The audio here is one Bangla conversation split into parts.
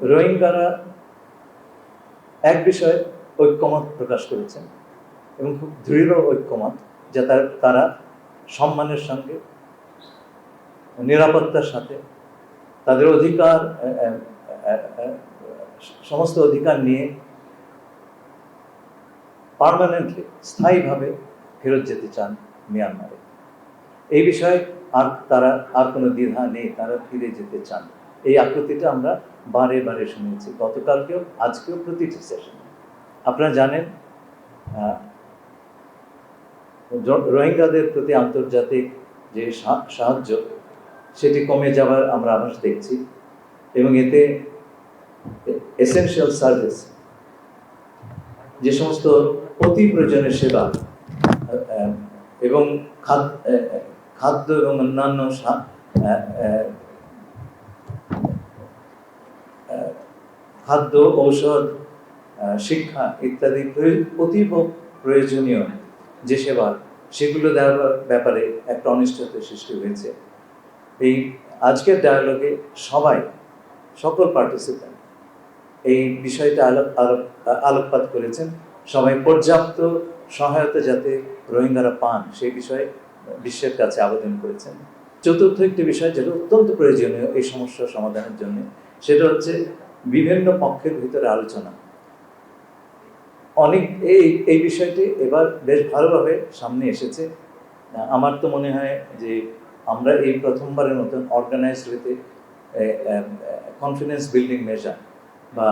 রোহিঙ্গারা এক বিষয়ে ঐক্যমত প্রকাশ করেছেন এবং খুব দৃঢ় ঐক্যমত যে তারা সম্মানের সঙ্গে নিরাপত্তার সাথে তাদের অধিকার সমস্ত অধিকার নিয়ে পার্মানেন্টলি স্থায়ীভাবে ফেরত যেতে চান মিয়ানমারে। এই বিষয়ে আর তারা আর কোনো দ্বিধা নেই, তারা ফিরে যেতে চান। এই আকুতিটা আমরা বারে বারে শুনেছি। গতকালকেও, আজকেও প্রতিটি সেশনে আপনারা জানেন রোহিঙ্গাদের প্রতি আন্তর্জাতিক যে সাহায্য, সেটি কমে যাওয়ার আমরা আভাস দেখছি এবং এতে এসেনশিয়াল সার্ভিস যে সমস্ত অতি প্রয়োজনের সেবা এবং খাদ্য এবং অন্যান্য খাদ্য, ঔষধ শিক্ষা ইত্যাদি অতীব প্রয়োজনীয় যে সেবা, সেগুলো দেওয়ার ব্যাপারে একটা অনিশ্চয়তা সৃষ্টি হয়েছে। এই আজকের ডায়ালগে সবাই, সকল পার্টিসিপেন্ট এই বিষয়টা আলোক- আলোকপাত করেছেন। সবাই পর্যাপ্ত সহায়তা যাতে রোহিঙ্গারা পান, সেই বিষয়ে বিশ্বের কাছে আবেদন করেছেন। চতুর্থ একটি বিষয় যেটা অত্যন্ত প্রয়োজনীয় এই সমস্যা সমাধানের জন্য, সেটা হচ্ছে বিভিন্ন পক্ষের ভিতরে আলোচনা। অনেক এই এই বিষয়টি এবার বেশ ভালোভাবে সামনে এসেছে। আমার তো মনে হয় যে আমরা এই প্রথমবারের মতন অর্গানাইজড হইতে কনফিডেন্স বিল্ডিং মেজার বা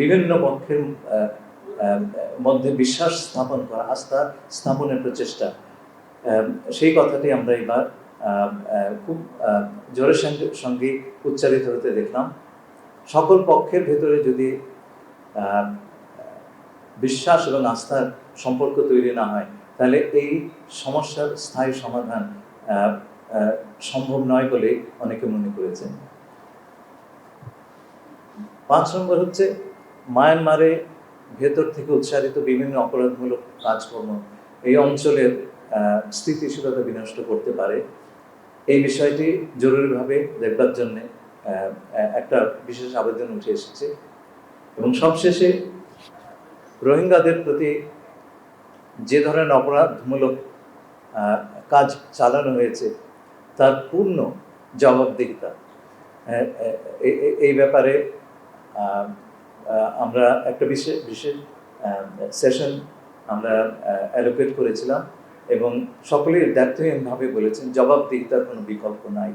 বিভিন্ন পক্ষের মধ্যে বিশ্বাস স্থাপন করা, আস্থা স্থাপনের প্রচেষ্টা সেই কথাটি আমরা এবার খুব জোরের সঙ্গে সঙ্গে উচ্চারিত হতে দেখলাম। সকল পক্ষের ভেতরে যদি বিশ্বাস এবং আস্থার সম্পর্ক তৈরি না হয়, তাহলে এই সমস্যার স্থায়ী সমাধান সম্ভব নয় বলে অনেকে মনে করেছেন। পাঁচ নম্বর হচ্ছে, মায়ানমারে ভেতর থেকে উৎসারিত বিভিন্ন অপরাধমূলক কাজকর্ম এই অঞ্চলের স্থিতিশীলতা বিনষ্ট করতে পারে। এই বিষয়টি জরুরিভাবে দেখবার জন্য একটা বিশেষ আবেদন উঠে এসেছে। এবং সবশেষে রোহিঙ্গাদের প্রতি যে ধরনের অপরাধমূলক কাজ চালানো হয়েছে, তার পূর্ণ জবাবদিহিতা। এই ব্যাপারে আমরা একটা বিশেষ বিশেষ সেশন আমরা অ্যালোকেট করেছিলাম এবং সকলেই দায়িত্বহীনভাবে বলেছেন, জবাবদিহিতার কোনো বিকল্প নাই।